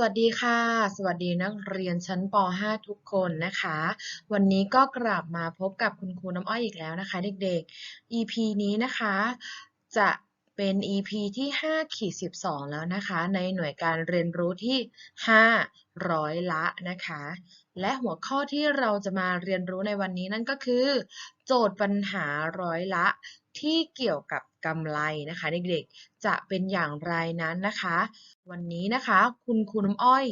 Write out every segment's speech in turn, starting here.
วัสดีค่ะ สวัสดีนักเรียนชั้นป .5 ทุกคนนะคะ วันนี้ก็กลับมาพบกับคุณครูน้ำอ้อยอีกแล้วนะคะ เด็กๆ EP นี้นะคะ จะเป็น EP ที่5ขีด12 แล้วนะคะ ในหน่วยการเรียนรู้ที่5ร้อยละนะคะ และหัวข้อที่เราจะมาเรียนรู้ในวันนี้นั่นก็คือ โจทย์ปัญหาร้อยละที่เกี่ยวกับกำไรนะคะเด็กๆจะเป็นอย่างไรนั้นนะคะ วันนี้นะคะคุณครูน้ำอ้อย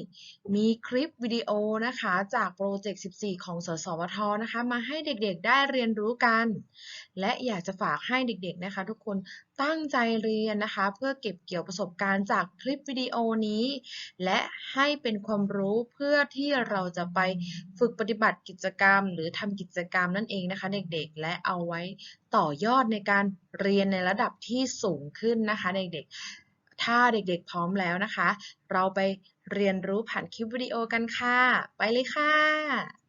มีคลิปวิดีโอนะคะจากโปรเจกต์ 14 ของสสวทนะคะมาให้เด็กๆได้เรียนรู้กัน และอยากจะฝากให้เด็กๆนะคะ ทุกคนตั้งใจเรียนนะคะ เพื่อเก็บเกี่ยวประสบการณ์จากคลิปวิดีโอนี้ และให้เป็นความรู้เพื่อที่เราจะไปฝึกปฏิบัติกิจกรรม หรือทำกิจกรรมนั่นเองนะคะ เด็กๆ และเอาไว้ต่อยอดในการ เรียนในระดับที่สูงขึ้นนะคะเด็กๆ ถ้าเด็กๆพร้อมแล้วนะคะ เราไปเรียนรู้ผ่านคลิปวิดีโอกันค่ะ ไปเลยค่ะ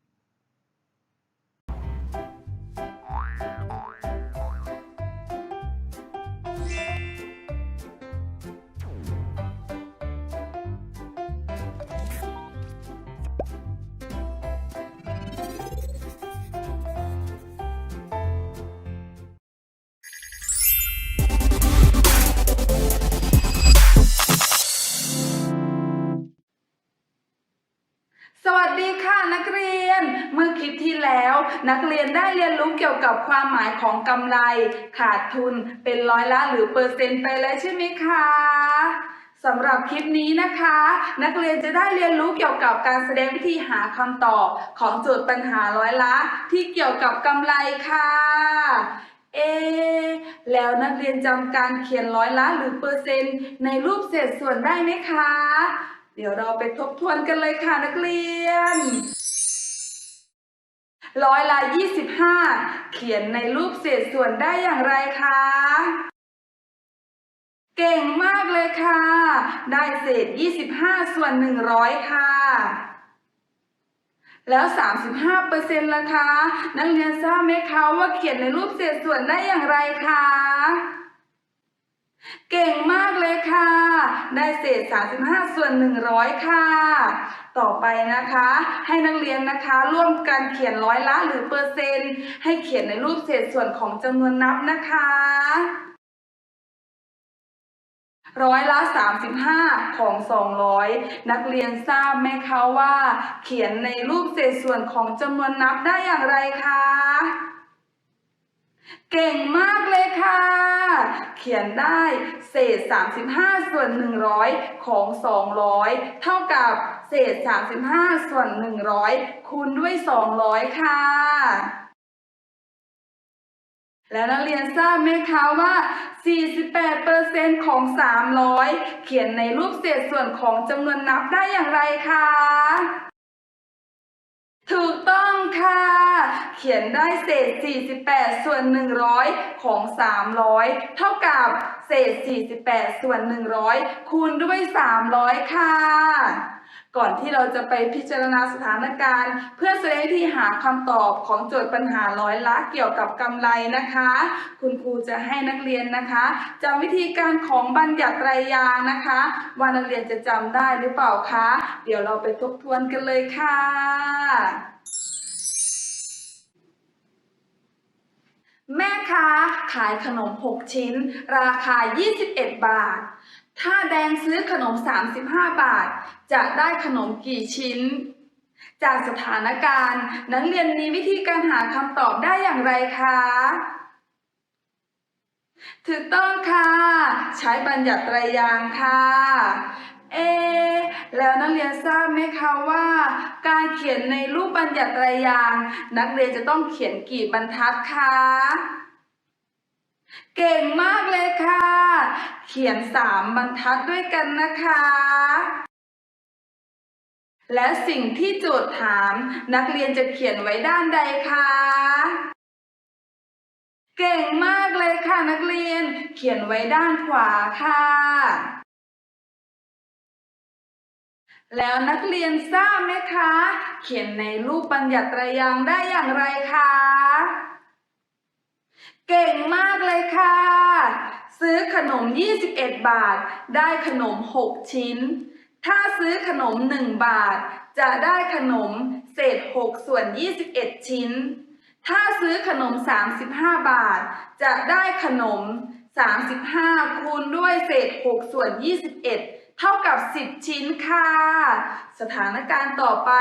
นักเรียน เมื่อคลิปที่แล้ว นักเรียนได้เรียนรู้เกี่ยวกับความหมายของกำไร ขาดทุนเป็นร้อยละหรือเปอร์เซ็นต์ไปแล้วใช่ไหมคะสำหรับคลิปนี้นะคะ นักเรียนจะได้เรียนรู้เกี่ยวกับการแสดงวิธีหาคำตอบของโจทย์ปัญหาร้อยละ ที่เกี่ยวกับกำไรค่ะเอแล้วนักเรียนจำการเขียนร้อยละหรือเปอร์เซ็นต์ในรูปเศษส่วนได้ไหมคะ เดี๋ยวเราไปทบทวนกันเลยค่ะนักเรียน ร้อยละ25 เขียนในรูปเศษส่วนได้อย่างไรคะ เก่งมากเลยค่ะ ได้เศษ 25 ส่วน 100 ค่ะ แล้ว 35เปอร์เซ็นต์ล่ะคะ นักเรียนทราบไหมคะว่าเขียนในรูปเศษส่วนได้อย่างไรคะ เก่งมากเลยค่ะ ได้เศษ 35 ส่วน 100 ค่ะ ต่อไปนะคะ ให้นักเรียนนะคะร่วมกันเขียนร้อยละหรือเปอร์เซ็นต์ ให้เขียนในรูปเศษส่วนของจำนวนนับนะคะ ร้อยละ 35 ของ 200 นักเรียนทราบไหมคะว่า เขียนในรูปเศษส่วนของจำนวนนับได้อย่างไรคะ เก่งมากเลยค่ะ เขียนได้เศษ 35 ส่วน 100 ของ 200 เท่ากับเศษ 35 ส่วน 100 คูณด้วย 200 ค่ะ แล้วนักเรียนทราบไหมคะว่า 48%ของ 300 เขียนในรูปเศษส่วนของจำนวนนับได้อย่างไรคะ ถูกต้องค่ะ เขียนได้เศษ 48 ส่วน 100 ของ 300 เท่ากับเศษ 48 ส่วน 100 คูณด้วย 300 ค่ะ ก่อนที่เราจะไปพิจารณาสถานการณ์ เพื่อแสดงวิธีหาคำตอบของโจทย์ปัญหาร้อยละเกี่ยวกับกำไรนะคะ คุณครูจะให้นักเรียนนะคะจำวิธีการของบัญญัติไตรยางนะคะว่านักเรียนจะจำได้หรือเปล่าคะ เดี๋ยวเราไปทบทวนกันเลยค่ะแม่ค้าขายขนม 6 ชิ้น ราคา 21 บาท ถ้าแดงซื้อขนม 35 บาท จะได้ขนมกี่ชิ้น จากสถานการณ์ นักเรียนมีวิธีการหาคำตอบได้อย่างไรคะถูกต้องค่ะ ใช้บัญญัติไตรยางค่ะ เอ แล้วนักเรียนทราบไหมคะว่า การเขียนในรูปบัญญัติไตรยาง นักเรียนจะต้องเขียนกี่บรรทัดคะ เก่งมากเลยค่ะ เขียนสามบรรทัดด้วยกันนะคะ และสิ่งที่โจทย์ถามนักเรียนจะเขียนไว้ด้านใดคะ เก่งมากเลยค่ะนักเรียน เขียนไว้ด้านขวาค่ะ แล้วนักเรียนทราบไหมคะ เขียนในรูปบัญญัติไตรยางได้อย่างไรคะ เก่งมากเลยค่ะ ซื้อขนม 21 บาท ได้ขนม 6 ชิ้น ถ้าซื้อขนม 1 บาท จะได้ขนมเศษ 6 ส่วน 21 ชิ้น ถ้าซื้อขนม 35 บาท จะได้ขนม 35 คูณด้วยเศษ 6 ส่วน 21 เท่ากับ 10 ชิ้นค่ะ สถานการณ์ต่อไป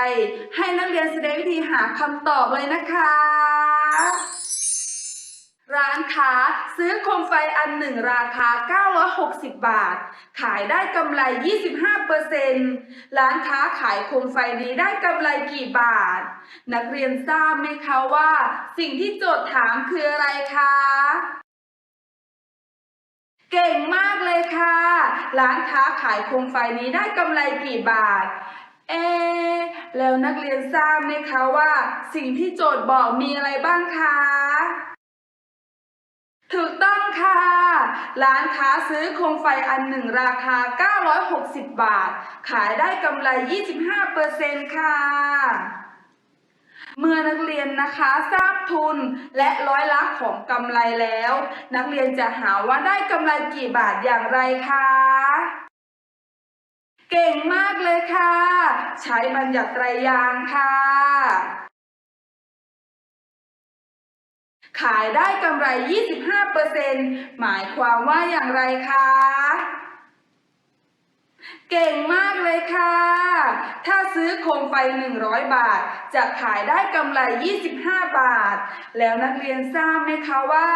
ให้นักเรียนแสดงวิธีหาคำตอบเลยนะคะ ร้านค้าซื้อโคมไฟอันหนึ่งราคา 960 บาท ขายได้กำไร 25%ร้านค้าขายโคมไฟนี้ได้กำไรกี่บาท นักเรียนทราบไหมคะว่า สิ่งที่โจทย์ถามคืออะไรคะ เก่งมากเลยค่ะ ร้านค้าขายโคมไฟนี้ได้กำไรกี่บาทเอ แล้วนักเรียนทราบไหมคะว่า สิ่งที่โจทย์บอกมีอะไรบ้างคะ ถูกต้องค่ะ ร้านค้าซื้อโคมไฟอันหนึ่งราคา 960 บาท ขายได้กำไร 25%ค่ะ เมื่อนักเรียนนะคะทราบทุนและร้อยละของกำไรแล้ว นักเรียนจะหาว่าได้กำไรกี่บาทอย่างไรคะเก่งมากเลยค่ะ ใช้บัญญัติไตรยางค์ค่ะ ขายได้กำไร 25%หมายความว่าอย่างไรคะ เก่งมากเลยค่ะ ถ้าซื้อโคมไฟ 100 บาท จะขายได้กำไร 25 บาท แล้วนักเรียนทราบไหมคะว่า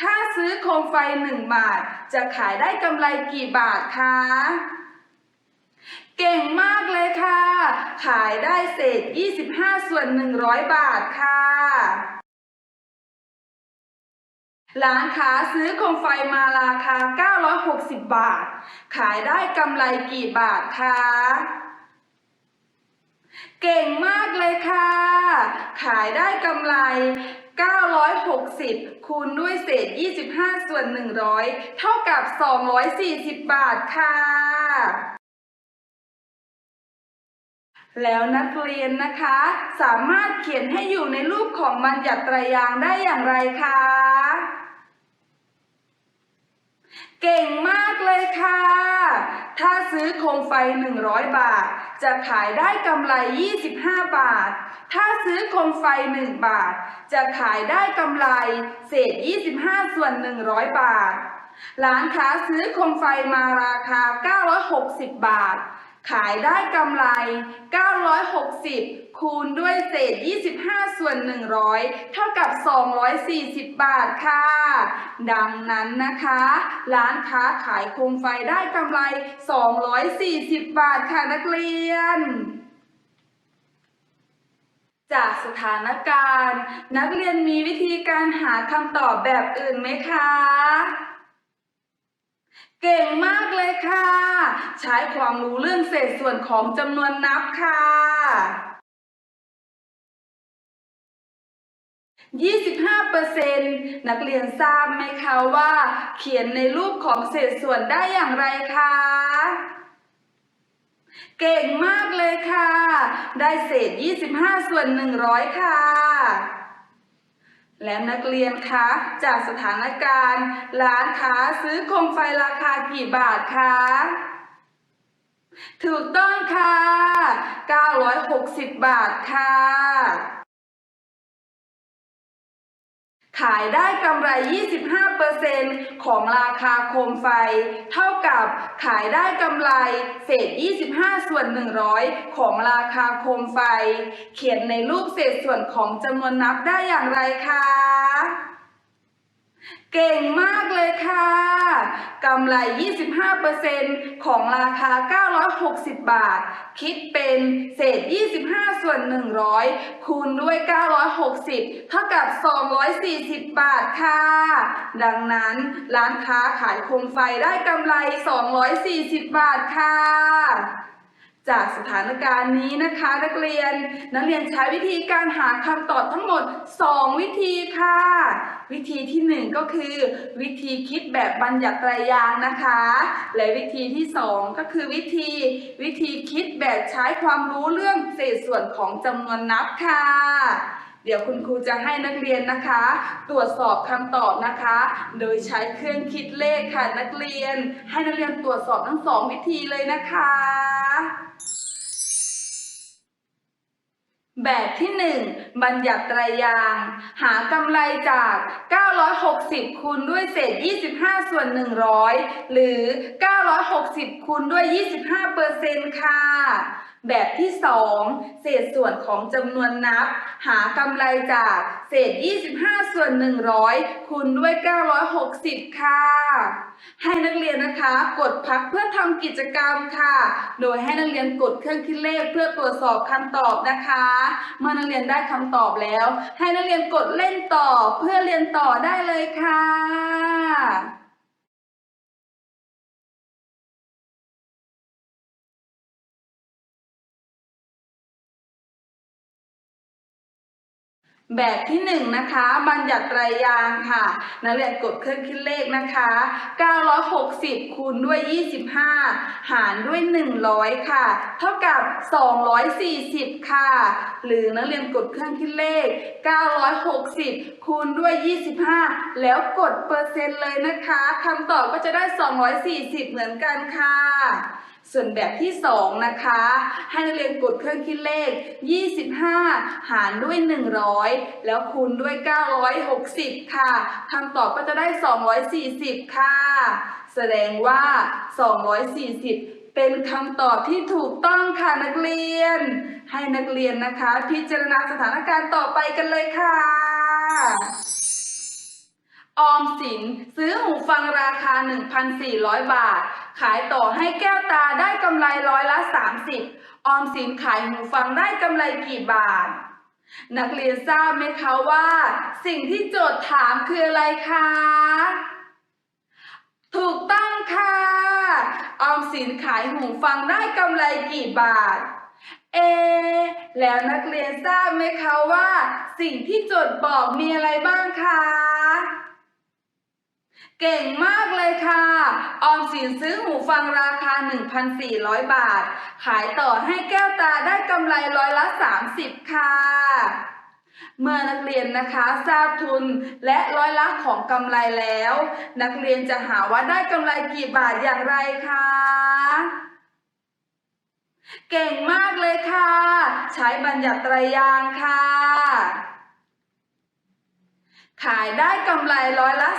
ถ้าซื้อโคมไฟ 1 บาท จะขายได้กำไรกี่บาทคะเก่งมากเลยค่ะ ขายได้เศษ 25 ส่วน 100 บาทค่ะ ร้านค้าซื้อโคมไฟมาราคา 960 บาท ขายได้กำไรกี่บาทคะ เก่งมากเลยค่ะ ขายได้กำไร 960 คูณด้วยเศษ 25 ส่วน 100 เท่ากับ 240 บาทค่ะ แล้วนักเรียนนะคะ สามารถเขียนให้อยู่ในรูปของบัญญัติไตรยางได้อย่างไรคะ เก่งมากเลยค่ะ ถ้าซื้อโคมไฟ 100 บาท จะขายได้กำไร 25 บาท ถ้าซื้อโคมไฟ 1 บาท จะขายได้กำไร เศษ 25 ส่วน 100 บาท ร้านค้าซื้อโคมไฟมาราคา 960 บาท ขายได้กำไร 960 คูณด้วยเศษ 25 ส่วน 100 เท่ากับ 240 บาทค่ะ ดังนั้นนะคะ ร้านค้าขายโคมไฟได้กำไร 240 บาทค่ะนักเรียนจากสถานการณ์ นักเรียนมีวิธีการหาคำตอบแบบอื่นไหมคะ เก่งมากเลยค่ะ ใช้ความรู้เรื่องเศษส่วนของจำนวนนับค่ะ 25%นักเรียนทราบไหมคะว่า เขียนในรูปของเศษส่วนได้อย่างไรคะเก่งมากเลยค่ะ ได้เศษ 25 ส่วน 100 ค่ะ และนักเรียนคะจากสถานการณ์ ร้านค้าซื้อโคมไฟราคากี่บาทคะถูกต้องค่ะ 960 บาทค่ะ ขายได้กำไร 25%ของราคาโคมไฟ เท่ากับขายได้กำไรเศษ 25 ส่วน 100 ของราคาโคมไฟ เขียนในรูปเศษส่วนของจำนวนนับได้อย่างไรคะ เก่งมากเลยค่ะกำไร 25%ของราคา 960 บาท คิดเป็นเศษ 25 ส่วน 100 คูณด้วย 960 เท่ากับ 240 บาทค่ะ ดังนั้นร้านค้าขายโคมไฟได้กำไร 240 บาทค่ะ จากสถานการณ์นี้นะคะนักเรียน นักเรียนใช้วิธีการหาคำตอบทั้งหมด 2 วิธีค่ะ วิธีที่ 1 ก็คือ วิธีคิดแบบบัญญัติไตรยางนะคะ และวิธีที่ 2 ก็คือวิธี วิธีคิดแบบใช้ความรู้เรื่องเศษส่วนของจำนวนนับค่ะเดี๋ยวคุณครูจะให้นักเรียนนะคะ ตรวจสอบคำตอบนะคะ โดยใช้เครื่องคิดเลขค่ะนักเรียน ให้นักเรียนตรวจสอบทั้งสองวิธีเลยนะคะ แบบที่ 1 บัญญัติไตรยาง หากำไรจาก 960 คูณด้วยเศษ 25 ส่วน 100 หรือ 960 คูณด้วย 25เปอร์เซ็นต์ค่ะ แบบที่ 2 เศษส่วนของจำนวนนับ หากำไรจากเศษ 25 ส่วน 100 คูณด้วย 960 ค่ะ ให้นักเรียนนะคะกดพักเพื่อทำกิจกรรมค่ะ โดยให้นักเรียนกดเครื่องคิดเลขเพื่อตรวจสอบคำตอบนะคะ เมื่อนักเรียนได้คำตอบแล้ว ให้นักเรียนกดเล่นต่อเพื่อเรียนต่อได้เลยค่ะ แบบที่หนึ่งนะคะบัญญัติไตรยางค์ค่ะนักเรียนกดเครื่องคิดเลขนะคะ 960 คูณด้วย 25 หารด้วย 100 ค่ะ เท่ากับ 240 ค่ะ หรือนักเรียนกดเครื่องคิดเลข 960 คูณด้วย 25 แล้วกดเปอร์เซ็นต์เลยนะคะคำตอบก็จะได้ 240 เหมือนกันค่ะ ส่วนแบบที่ 2 นะคะ ให้นักเรียนกดเครื่องคิดเลข 25 หารด้วย 100 แล้วคูณด้วย 960 ค่ะคำตอบก็จะได้ 240 ค่ะ แสดงว่า 240เป็นคำตอบที่ถูกต้องค่ะนักเรียน ให้นักเรียนนะคะ พิจารณาสถานการณ์ต่อไปกันเลยค่ะ ออมสินซื้อหูฟังราคา 1,400 บาท ขายต่อให้แก้วตาได้กำไรร้อยละ 30 ออมสินขายหูฟังได้กำไรกี่บาท นักเรียนทราบไหมคะว่า สิ่งที่โจทย์ถามคืออะไรคะ ถูกต้องค่ะ ออมสินขายหูฟังได้กำไรกี่บาทเอ แล้วนักเรียนทราบไหมคะว่า สิ่งที่โจทย์บอกมีอะไรบ้างคะ เก่งมากเลยค่ะ ออมสินซื้อหูฟังราคา 1,400 บาท ขายต่อให้แก้วตาได้กำไรร้อยละ 30 ค่ะ เมื่อนักเรียนนะคะทราบทุนและร้อยละของกำไรแล้ว นักเรียนจะหาว่าได้กำไรกี่บาทอย่างไรคะเก่งมากเลยค่ะ ใช้บัญญัติตรยางค่ะ ขายได้กำไรร้อยละ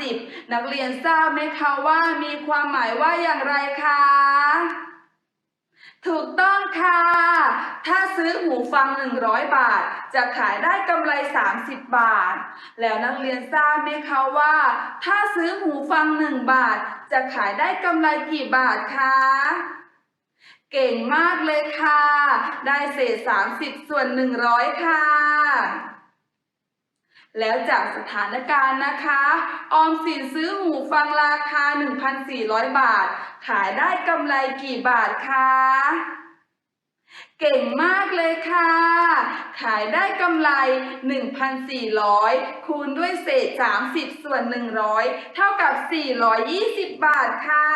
30 นักเรียนทราบไหมคะว่ามีความหมายว่าอย่างไรคะ ถูกต้องค่ะ ถ้าซื้อหูฟัง 100 บาท จะขายได้กำไร 30 บาท แล้วนักเรียนทราบไหมคะว่า ถ้าซื้อหูฟัง 1 บาท จะขายได้กำไรกี่บาทคะเก่งมากเลยค่ะ ได้เศษ 30 ส่วน 100 ค่ะ แล้วจากสถานการณ์นะคะ ออมสินซื้อหูฟังราคา 1,400 บาท ขายได้กำไรกี่บาทคะ เก่งมากเลยค่ะ ขายได้กำไร 1,400 คูณด้วยเศษ 30 ส่วน 100 เท่ากับ 420 บาทค่ะ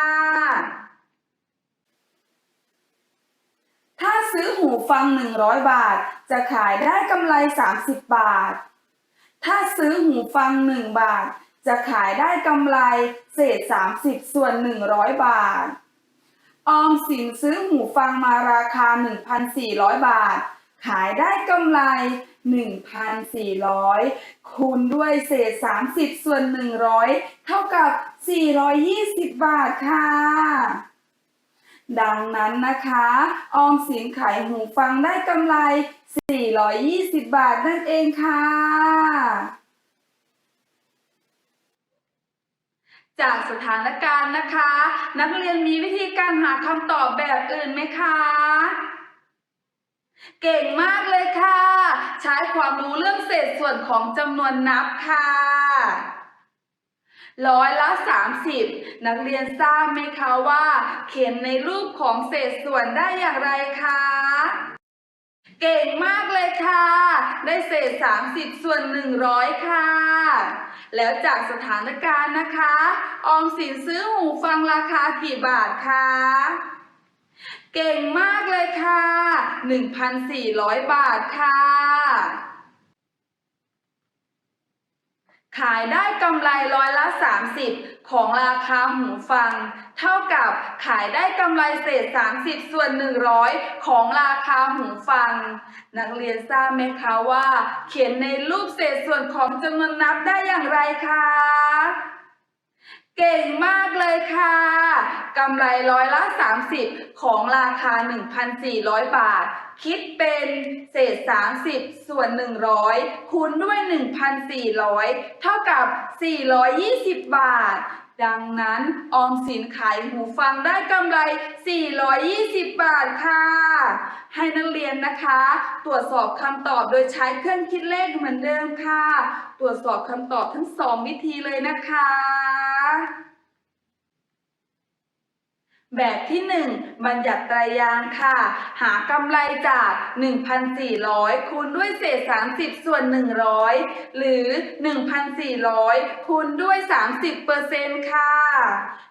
ถ้าซื้อหูฟัง 100 บาท จะขายได้กำไร 30 บาท ถ้าซื้อหูฟัง 1 บาท จะขายได้กำไรเศษ 30 ส่วน 100 บาท ออมสินซื้อหูฟังมาราคา 1,400 บาท ขายได้กำไร 1,400 คูณด้วยเศษ 30 ส่วน 100 เท่ากับ 420 บาทค่ะ ดังนั้นนะคะ ออมสินขายหูฟังได้กำไร 420 บาทนั่นเองค่ะจากสถานการณ์นะคะ นักเรียนมีวิธีการหาคำตอบแบบอื่นไหมคะ เก่งมากเลยค่ะ ใช้ความรู้เรื่องเศษส่วนของจำนวนนับค่ะ ร้อยละ 30 นักเรียนทราบไหมคะว่า เขียนในรูปของเศษส่วนได้อย่างไรคะ เก่งมากเลยค่ะ ได้เศษ 30 ส่วน 100 ค่ะ แล้วจากสถานการณ์นะคะ ออมสินซื้อหูฟังราคากี่บาทคะเก่งมากเลยค่ะ 1,400 บาทค่ะ ขายได้กำไรร้อยละ 30 ของราคาหูฟัง เท่ากับขายได้กำไรเศษ 30 ส่วน 100 ของราคาหูฟัง นักเรียนทราบไหมคะว่า เขียนในรูปเศษส่วนของจำนวนนับได้อย่างไรคะ เก่งมากเลยค่ะ กำไรร้อยละ 30 ของราคา 1,400 บาท คิดเป็นเศษ 30 ส่วน 100 คูณด้วย 1,400 เท่ากับ 420 บาท ดังนั้นออมสินขายหูฟังได้กำไร 420 บาทค่ะ ให้นักเรียนนะคะ ตรวจสอบคำตอบโดยใช้เครื่องคิดเลขเหมือนเดิมค่ะ ตรวจสอบคำตอบทั้งสองวิธีเลยนะคะ แบบที่ 1 บัญญัติไตรยางค์ค่ะ หากำไรจาก 1,400 คูณด้วยเศษ 30 ส่วน 100 หรือ 1,400 คูณด้วย 30เปอร์เซ็นต์ค่ะ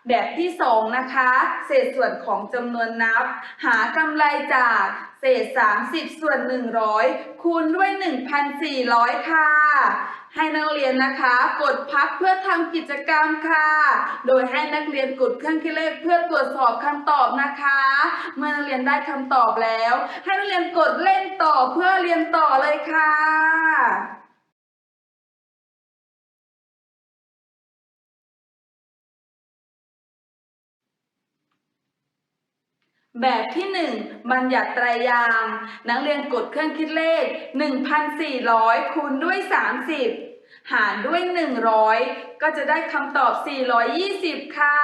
แบบที่ 2 นะคะ เศษส่วนของจำนวนนับ หากำไรจาก เศษ 30 ส่วน 100 คูณด้วย 1,400 ค่ะ ให้นักเรียนนะคะ กดพักเพื่อทำกิจกรรมค่ะ โดยให้นักเรียนกดเครื่องคิดเลขเพื่อตรวจสอบคำตอบนะคะ เมื่อนักเรียนได้คำตอบแล้ว ให้นักเรียนกดเล่นต่อเพื่อเรียนต่อเลยค่ะ แบบที่ 1 บัญญัติไตรยาง นักเรียนกดเครื่องคิดเลข 1,400 คูณด้วย 30 หารด้วย 100 ก็จะได้คำตอบ 420 ค่ะ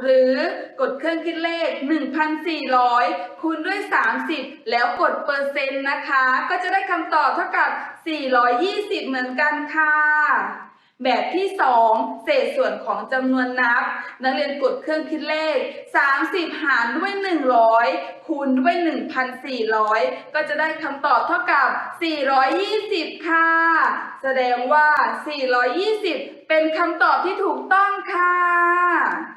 หรือกดเครื่องคิดเลข 1,400 คูณด้วย 30 แล้วกดเปอร์เซ็นต์นะคะ ก็จะได้คำตอบเท่ากับ 420 เหมือนกันค่ะ แบบที่ 2 เศษส่วนของจำนวนนับ นักเรียนกดเครื่องคิดเลข 30 หารด้วย 100 คูณด้วย 1,400 ก็จะได้คำตอบเท่ากับ 420 ค่ะ แสดงว่า 420 เป็นคำตอบที่ถูกต้องค่ะ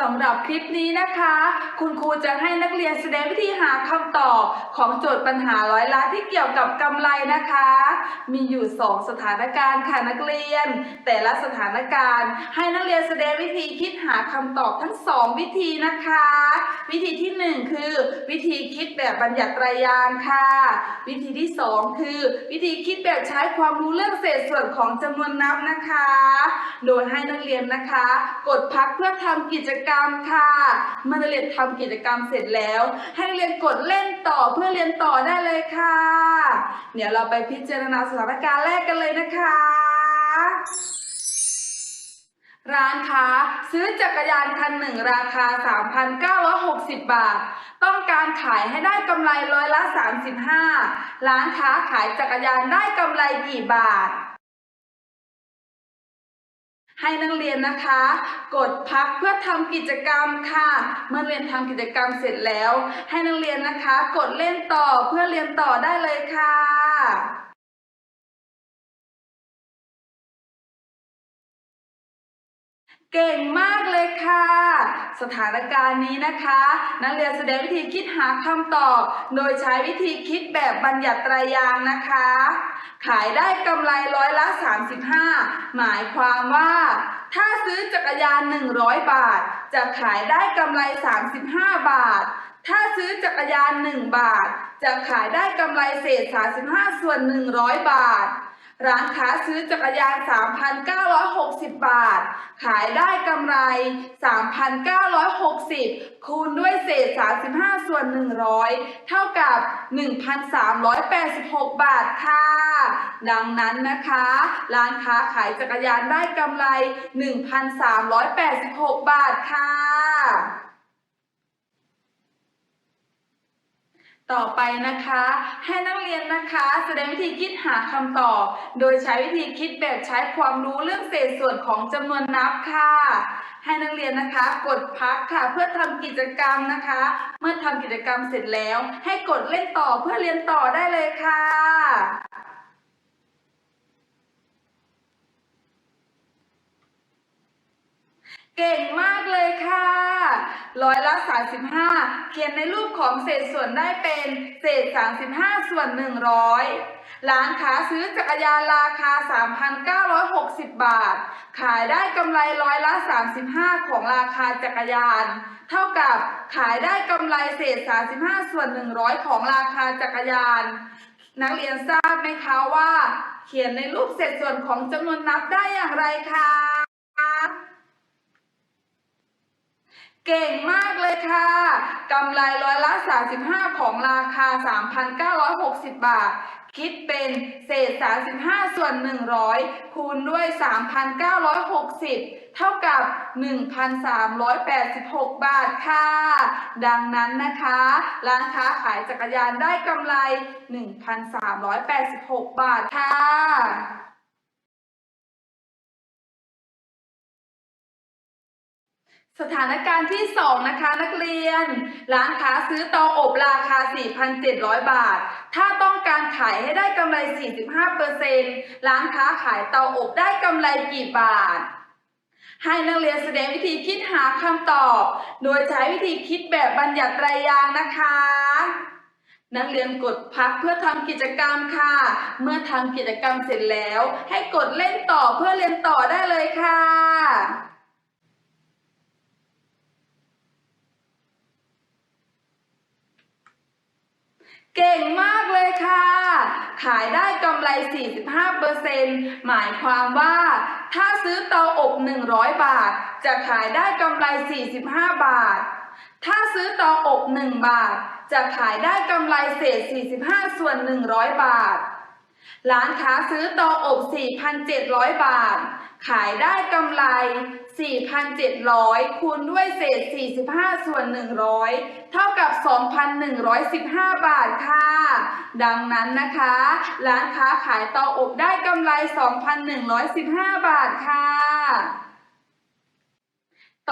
สำหรับคลิปนี้นะคะ คุณครูจะให้นักเรียนแสดงวิธีหาคำตอบของโจทย์ปัญหาร้อยล้านที่เกี่ยวกับกำไรนะคะ มีอยู่ 2 สถานการณ์ค่ะนักเรียน แต่ละสถานการณ์ ให้นักเรียนแสดงวิธีคิดหาคำตอบทั้ง 2 วิธีนะคะ วิธีที่ 1 คือ วิธีคิดแบบบัญญัติไตรยางค์ค่ะ วิธีที่ 2 คือ วิธีคิดแบบใช้ความรู้เรื่องเศษส่วนของจำนวนนับนะคะ โดยให้นักเรียนนะคะ กดพักเพื่อทำกิจกรรมค่ะ เมื่อนักเรียนทำกิจกรรมเสร็จแล้ว ให้นักเรียนกดเล่นต่อเพื่อเรียนต่อได้เลยค่ะ เดี๋ยวเราไปพิจารณาสถานการณ์แรกกันเลยนะคะ ร้านค้าซื้อจักรยานคันหนึ่งราคา 3,960 บาท ต้องการขายให้ได้กำไรร้อยละ 35 ร้านค้าขายจักรยานได้กำไรกี่บาท ให้นักเรียนนะคะ กดพักเพื่อทำกิจกรรมค่ะ เมื่อเรียนทำกิจกรรมเสร็จแล้ว ให้นักเรียนนะคะ กดเล่นต่อเพื่อเรียนต่อได้เลยค่ะ เก่งมากเลยค่ะ สถานการณ์นี้นะคะ นักเรียนแสดงวิธีคิดหาคำตอบ โดยใช้วิธีคิดแบบบัญญัติตรายางนะคะ ขายได้กำไรร้อยละ 35 หมายความว่า ถ้าซื้อจักรยาน 100 บาท จะขายได้กำไร 35 บาท ถ้าซื้อจักรยาน 1 บาท จะขายได้กำไรเศษ 35 ส่วน 100 บาท ร้านค้าซื้อจักรยาน 3,960 บาท ขายได้กำไร 3,960 คูณด้วยเศษ 35 ส่วน 100 เท่ากับ 1,386 บาทค่ะ ดังนั้นนะคะ ร้านค้าขายจักรยานได้กำไร 1,386 บาทค่ะ ต่อไปนะคะ ให้นักเรียนนะคะแสดงวิธีคิดหาคำตอบ โดยใช้วิธีคิดแบบใช้ความรู้เรื่องเศษส่วนของจำนวนนับค่ะ ให้นักเรียนนะคะกดพักค่ะ เพื่อทำกิจกรรมนะคะ เมื่อทำกิจกรรมเสร็จแล้ว ให้กดเล่นต่อเพื่อเรียนต่อได้เลยค่ะเก่งมากเลย ร้อยละ35 เขียนในรูปของเศษส่วนได้เป็นเศษ 35 ส่วน 100 ร้านค้าซื้อจักรยานราคา 3,960 บาท ขายได้กำไรร้อยละ 35 ของราคาจักรยาน เท่ากับขายได้กำไรเศษ 35 ส่วน 100 ของราคาจักรยาน นักเรียนทราบไหมคะว่า เขียนในรูปเศษส่วนของจำนวนนับได้อย่างไรคะ เก่งมากเลยค่ะกำไรร้อยละ 35 ของราคา 3,960 บาท คิดเป็นเศษ 35 ส่วน 100 คูณด้วย 3,960 เท่ากับ 1,386 บาทค่ะ ดังนั้นนะคะ ร้านค้าขายจักรยานได้กำไร 1,386 บาทค่ะ สถานการณ์ที่ 2 นะคะนักเรียน ร้านค้าซื้อเตาอบราคา 4,700 บาท ถ้าต้องการขายให้ได้กำไร 45%ร้านค้าขายเตาอบได้กำไรกี่บาท ให้นักเรียนแสดงวิธีคิดหาคำตอบ โดยใช้วิธีคิดแบบบัญญัติไตรยางนะคะนักเรียนกดพักเพื่อทำกิจกรรมค่ะ เมื่อทำกิจกรรมเสร็จแล้ว ให้กดเล่นต่อเพื่อเรียนต่อได้เลยค่ะ เก่งมากเลยค่ะ ขายได้กำไร 45%หมายความว่า ถ้าซื้อเตาอบ 100 บาท จะขายได้กำไร 45 บาท ถ้าซื้อเตาอบ 1 บาท จะขายได้กำไรเศษ 45 ส่วน 100 บาท ร้านค้าซื้อเตาอบ 4,700 บาท ขายได้กำไร 4,700 คูณด้วยเศษ 45 ส่วน 100 เท่ากับ 2,115 บาทค่ะ ดังนั้นนะคะ ร้านค้าขายเตาอบได้กำไร 2,115 บาทค่ะ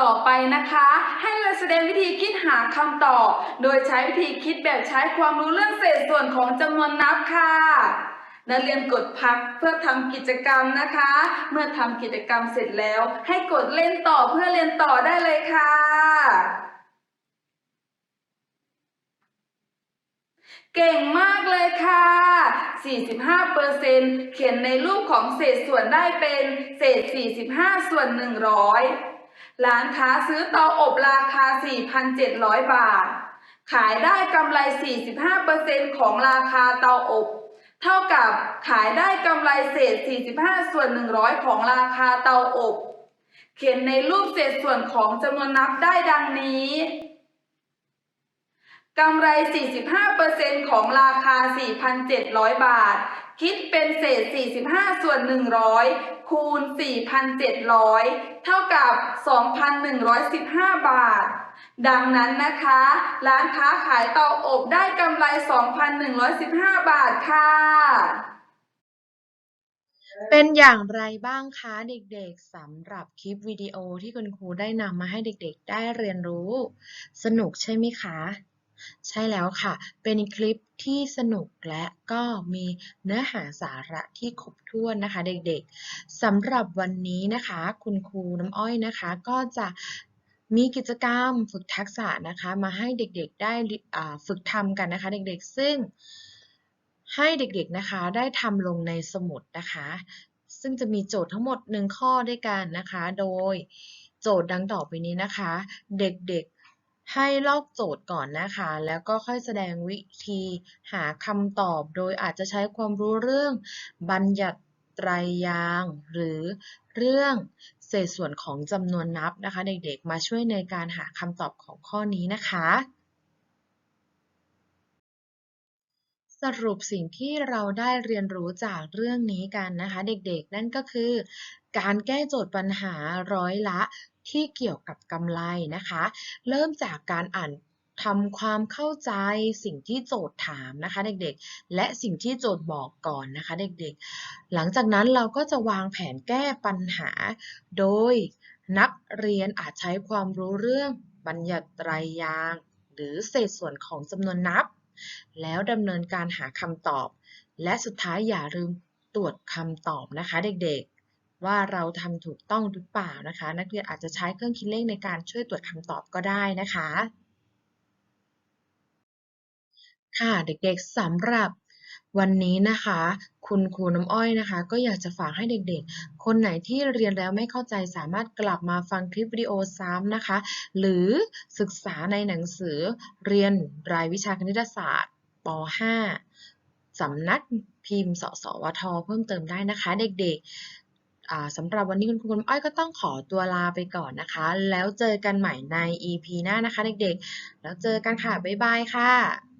ต่อไปนะคะ ให้เราแสดงวิธีคิดหาคำตอบ โดยใช้วิธีคิดแบบใช้ความรู้เรื่องเศษส่วนของจำนวนนับค่ะ นักเรียนกดพักเพื่อทำกิจกรรมนะคะ เมื่อทำกิจกรรมเสร็จแล้ว ให้กดเล่นต่อเพื่อเรียนต่อได้เลยค่ะ เก่งมากเลยค่ะ 45%เขียนในรูปของเศษส่วนได้เป็นเศษ 45 ส่วน 100 ร้านค้าซื้อเตาอบราคา 4,700 บาท ขายได้กำไร 45%ของราคาเตาอบ เท่ากับขายได้กำไรเศษ 45 ส่วน 100 ของราคาเตาอบ เขียนในรูปเศษส่วนของจำนวนนับได้ดังนี้ กำไร 45%ของราคา 4,700 บาท คิดเป็นเศษ 45 ส่วน 100 คูณ 4,700 เท่ากับ 2,115 บาท ดังนั้นนะคะ ร้านค้าขายเตาอบได้กำไร 2,115 บาทค่ะ เป็นอย่างไรบ้างคะเด็กๆสำหรับคลิปวิดีโอที่คุณครูได้นำมาให้เด็กๆ ได้เรียนรู้ สนุกใช่ไหมคะ ใช่แล้วค่ะ เป็นคลิปที่สนุกและก็มีเนื้อหาสาระที่ครบถ้วนนะคะ เด็กๆสำหรับวันนี้นะคะ คุณครูน้ำอ้อยนะคะ ก็จะมีกิจกรรมฝึกทักษะนะคะ มาให้เด็กๆได้ฝึกทำกันนะคะ เด็กๆ ซึ่งให้เด็กๆนะคะได้ทำลงในสมุดนะคะ ซึ่งจะมีโจทย์ทั้งหมด 1 ข้อด้วยกันนะคะ โดยโจทย์ดังต่อไปนี้นะคะ เด็กๆ ให้ลอกโจทย์ก่อนนะคะ แล้วก็ค่อยแสดงวิธีหาคำตอบ โดยอาจจะใช้ความรู้เรื่องบัญญัติไตรยาง หรือเรื่องเศษส่วนของจำนวนนับนะคะ เด็กๆ มาช่วยในการหาคำตอบของข้อนี้นะคะสรุปสิ่งที่เราได้เรียนรู้จากเรื่องนี้กันนะคะ เด็กๆ นั่นก็คือ การแก้โจทย์ปัญหาร้อยละ ที่เกี่ยวกับกำไรนะคะ เริ่มจากการอ่านทำความเข้าใจสิ่งที่โจทย์ถามนะคะ เด็กๆ และสิ่งที่โจทย์บอกก่อนนะคะ เด็กๆ หลังจากนั้นเราก็จะวางแผนแก้ปัญหา โดยนักเรียนอาจใช้ความรู้เรื่องบัญญัติไตรยาง หรือเศษส่วนของจำนวนนับ แล้วดำเนินการหาคำตอบ และสุดท้ายอย่าลืมตรวจคำตอบนะคะ เด็กๆ ว่าเราทำถูกต้องหรือเปล่านะคะ นักเรียนอาจจะใช้เครื่องคิดเลขในการช่วยตรวจคำตอบก็ได้นะคะ ค่ะเด็กๆสำหรับวันนี้นะคะ คุณครูน้ำอ้อยนะคะ ก็อยากจะฝากให้เด็กๆ คนไหนที่เรียนแล้วไม่เข้าใจสามารถกลับมาฟังคลิปวิดีโอซ้ำนะคะ หรือศึกษาในหนังสือเรียนรายวิชาคณิตศาสตร์ป .5 สำนักพิมพ์ สสวท เพิ่มเติมได้นะคะเด็กๆ สำหรับวันนี้คุณครูอ้อยก็ต้องขอตัวลาไปก่อนนะคะ แล้วเจอกันใหม่ใน EP หน้านะคะเด็กๆ แล้วเจอกันค่ะ บ๊ายบายค่ะ